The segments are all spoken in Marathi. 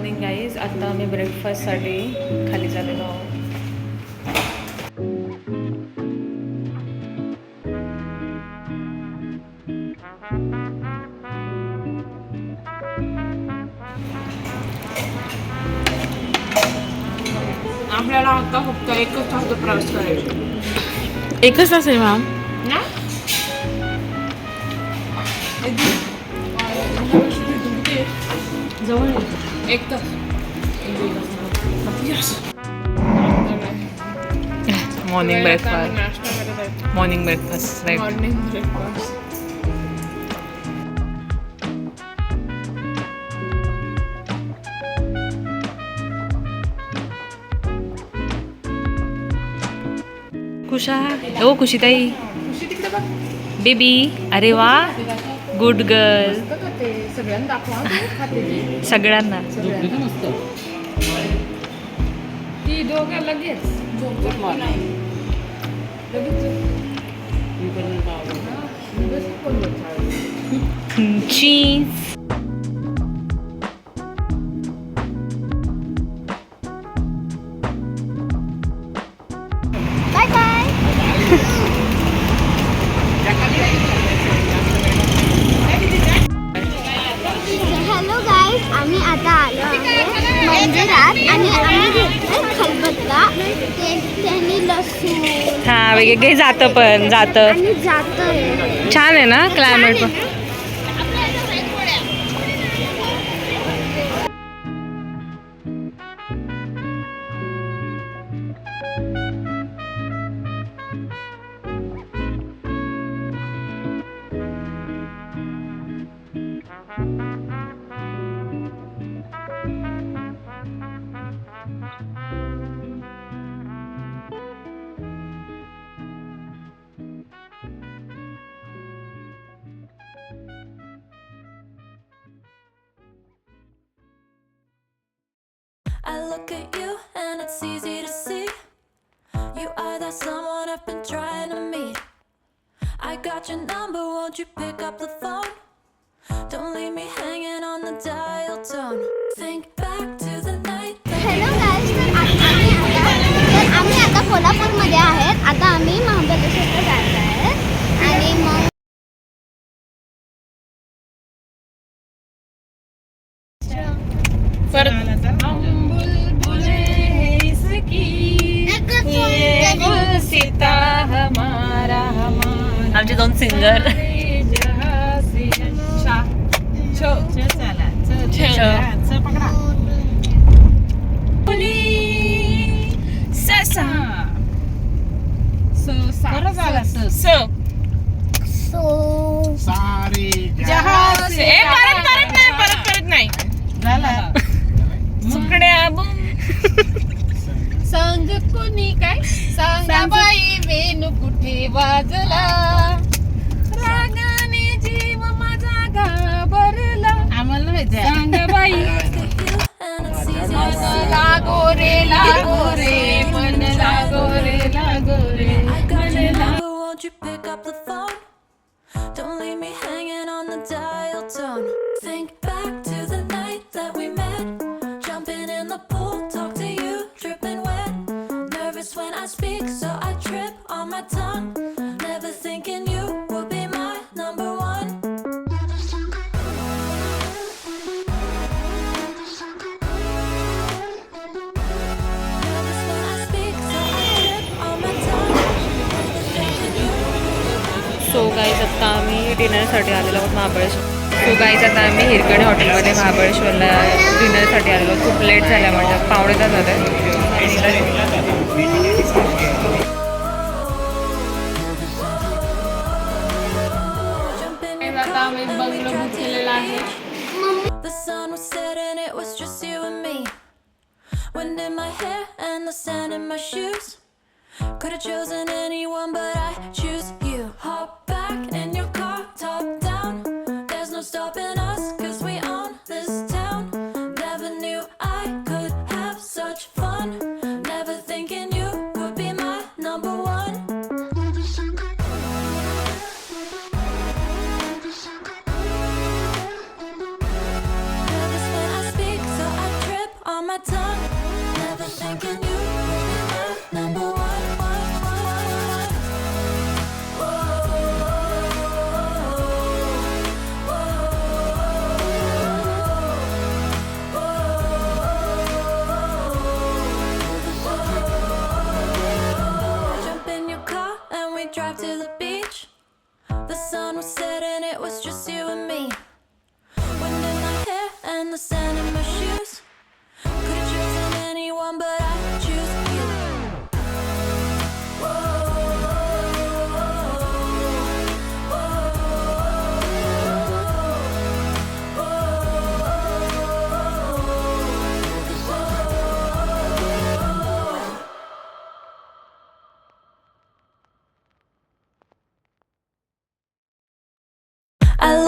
मॉर्निंग गाईज आता आम्ही ब्रेकफास्टसाठी खाली चाललेलो आहोत. आपल्याला आता फक्त एकच तास प्रवास करायचा. एकच तास आहे मॅम ना? जवळ एक तास morning breakfast morning breakfast right morning breakfast कुशा ओ खुशीताई खुशी तिकडे बघ बेबी अरे वा good girl सगळ्यांना ती दोघं लगेच लगेच? चीज त्यांनी लसूण. हा वेगळे जातं पण जातं. जातं. छान आहे ना क्लायमेट पण. Look at you and it's easy to see. You are that someone I've been trying to meet. I got your number, won't you pick up the phone? Don't leave me hanging on the dial tone. Think back to the night hello guys तर आम्ही आता कोल्हापूरमध्ये आहेत आता आम्ही महाबळेश्वरला जात सिंगर. सो जहाज ए परत परत नाही परत परत नाही सुकड्या सांग कोणी काय? सांगा. बाई वेणू कुठे वाजला? Pick up the phone? Don't leave me hanging on the dial tone. Think back to the night that we met. Jumping in the pool, talk to you, dripping wet. Nervous when I speak, so I trip on my tongue. So guys आता आम्ही डिनरसाठी आलेलो आहोत महाबळेश्वर. सो गाईज आता आम्ही हिरकणी हॉटेलमध्ये महाबळेश्वरला डिनरसाठी आलेलो खूप लेट झाल्या म्हणजे पावणे तास झाले. आता आम्ही बंगलो बुक केलेला आहे. The sun was setting, it was just you and me. Wind in my hair and the sand in my shoes. Could have chosen anyone, but I choose you. Hop back in your car, top down. Setting, it was just you and me. Wind in my hair and the sand in my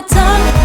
My tongue.